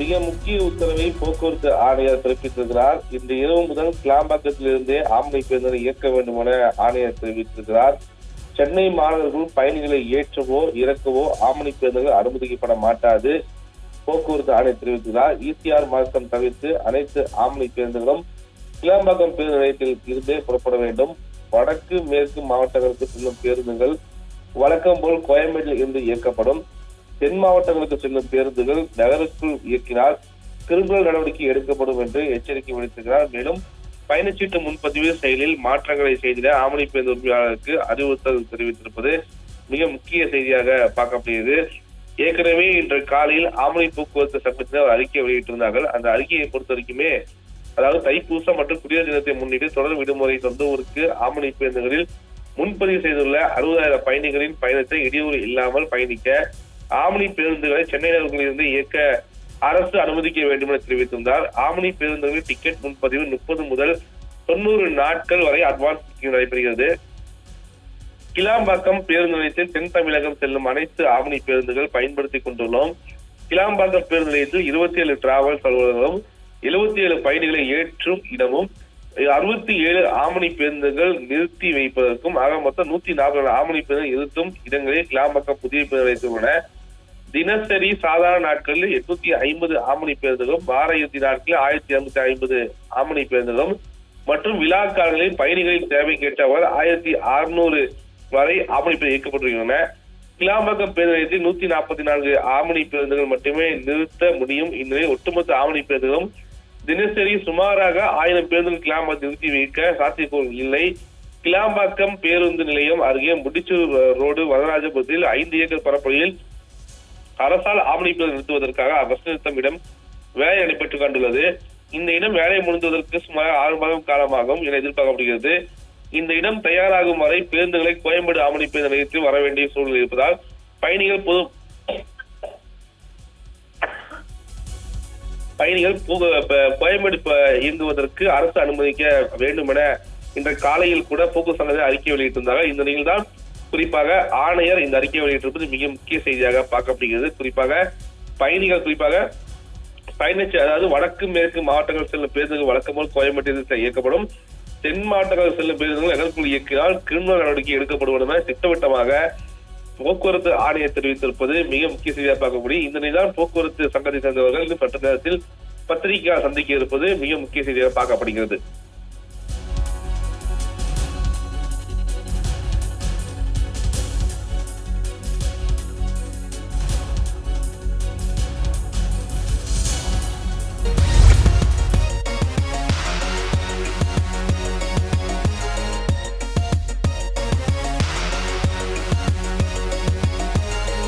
மிக முக்கிய உத்தரவை போக்குவரத்து ஆணையர் பிறப்பித்திருக்கிறார். இந்த இரவு முதல் கிளாம்பாக்கத்திலிருந்தே ஆம்பளை பேருந்துகளை இயக்க வேண்டும் என ஆணையர் தெரிவித்திருக்கிறார். சென்னை மாணவர்கள் பயணிகளை ஏற்றவோ இறக்கவோ ஆம்பளை பேருந்துகள் அனுமதிக்கப்பட மாட்டாது. போக்குவரத்து ஆணையர் தெரிவித்திருக்கிறார். இசிஆர் மார்க்கம் தவிர்த்து அனைத்து ஆம்பளை பேருந்துகளும் கிளாம்பாக்கம் பேருந்து நிலையத்தில் இருந்தே புறப்பட வேண்டும். வடக்கு மேற்கு மாவட்டங்களுக்கு செல்லும் பேருந்துகள் வழக்கம் போல் கோயம்பேட்டில் இருந்து இயக்கப்படும். தென் மாவட்டங்களுக்கு செல்லும் பேருந்துகள் நகருக்குள் இயக்கினால் கிரிமினல் நடவடிக்கை எடுக்கப்படும் என்று எச்சரிக்கை விடுத்திருக்கிறார். மேலும் பயணச்சீட்டு முன்பதிவு செயலில் மாற்றங்களை செய்திட ஆமணி பேருந்து உரிமையாளருக்கு அறிவுறுத்தல் தெரிவித்திருப்பது மிக முக்கிய செய்தியாக பார்க்கப்படுகிறது. ஏற்கனவே இன்று காலையில் ஆமணி போக்குவரத்து சங்கத்தினர் ஒரு அறிக்கை வெளியிட்டிருந்தார்கள். அந்த அறிக்கையை பொறுத்த வரைக்குமே அதாவது தைப்பூசம் மற்றும் குடியரசு தினத்தை முன்னிட்டு தொடர் விடுமுறை சொந்த ஊருக்கு ஆமணி பேருந்துகளில் முன்பதிவு செய்துள்ள அறுபதாயிரம் பயணிகளின் பயணத்தை இடையூறு இல்லாமல் பயணிக்க ஆம்னி பேருந்துகளை சென்னை நகரில் இருந்து இயக்க அரசு அனுமதிக்க வேண்டும் என தெரிவித்திருந்தார். ஆம்னி பேருந்துகளில் டிக்கெட் முன்பதிவு முப்பது முதல் தொண்ணூறு நாட்கள் வரை அட்வான்ஸ் புக்கிங் நடைபெறுகிறது. கிளாம்பாக்கம் பேருந்து நிலையத்தில் தென் தமிழகம் செல்லும் அனைத்து ஆம்னி பேருந்துகள் பயன்படுத்திக் கொண்டுள்ளோம். கிளாம்பாக்கம் பேருந்து நிலையத்தில் இருபத்தி ஏழு டிராவல்ஸ் அலுவலகம் எழுபத்தி ஏழு பயணிகளை ஏற்றும் இடமும் அறுபத்தி ஏழு ஆமணி பேருந்துகள் நிறுத்தி வைப்பதற்கும் ஆக மொத்தம் நூத்தி நாற்பது ஆமணி பேருந்து நிறுத்தும் இடங்களில் கிளாம்பாக்கம் புதிய பேருந்து நிலையத்தில் உள்ளன தினசரி சாதாரண நாட்களில் எட்நூத்தி ஐம்பது ஆமணி பேருந்துகளும் வார இறுதி நாட்களில் ஆயிரத்தி இருநூத்தி ஐம்பது ஆமணி பேருந்துகளும் மற்றும் விழா காலங்களில் பயணிகளின் கேட்டவர் ஆயிரத்தி அறுநூறு வரை ஆமணி பேர் இயக்கப்பட்டுள்ளன கிளாம்பாக்கம் பேருந்து நிலையத்தில் நூத்தி நாற்பத்தி நான்கு ஆமணி பேருந்துகள் மட்டுமே நிறுத்த முடியும். இந்நிலையில் ஒட்டுமொத்த ஆமணி பேருந்துகளும் தினசரி சுமாராக ஆயிரம் பேருந்துகள் கிளாம்பாக்கம் நிறுத்தி வைக்க சாத்தியக்கூறு இல்லை. கிளாம்பாக்கம் பேருந்து நிலையம் அருகே முடிச்சூர் ரோடு வரராஜபுரத்தில் ஐந்து ஏக்கர் பரப்பளவில் அரசால் ஆம்னி நிறுத்துவதற்காக பஸ் நிறுத்தம் இடம் வேலை நடைபெற்றுக் கொண்டுள்ளது. இந்த இடம் வேலை முடிந்துவதற்கு சுமார் ஆறு மாதம் காலமாகும் என எதிர்பார்க்கப்படுகிறது. இந்த இடம் தயாராகும் வரை பேருந்துகளை கோயம்பேடு ஆமணி நிலையத்தில் வர வேண்டிய சூழல் இருப்பதால் பயணிகள் பொது பயணிகள் கோயம்பேடு இயங்குவதற்கு அரசு அனுமதிக்க வேண்டும் என இன்று காலையில் கூட போக்குவரத்து சங்கத்தில் அறிக்கை வெளியிட்டிருந்தார்கள். இந்த நிலையில் தான் குறிப்பாக ஆணையர் இந்த அறிக்கை வெளியிட்டிருப்பது மிக முக்கிய செய்தியாக பார்க்கப்படுகிறது. குறிப்பாக பயணிகள் குறிப்பாக பயணிச்சு அதாவது வடக்கு மேற்கு மாவட்டங்கள் செல்லும் பேருந்துகள் வழக்கம் போல் கோயம்பேட்டில் இயக்கப்படும். தென் மாவட்டங்கள் செல்லும் பேருந்துகள் எதற்குள் இயக்கினால் கிரிமினல் நடவடிக்கை எடுக்கப்படும் என திட்டவட்டமாக போக்குவரத்து ஆணையர் தெரிவித்திருப்பது மிக முக்கிய செய்தியாக பார்க்கக்கூடிய இந்த நிலைதான் போக்குவரத்து சங்கத்தை சேர்ந்தவர்கள் இன்னும் சற்று நேரத்தில் பத்திரிகையாளர் சந்திக்க இருப்பது மிக முக்கிய செய்தியாக பார்க்கப்படுகிறது.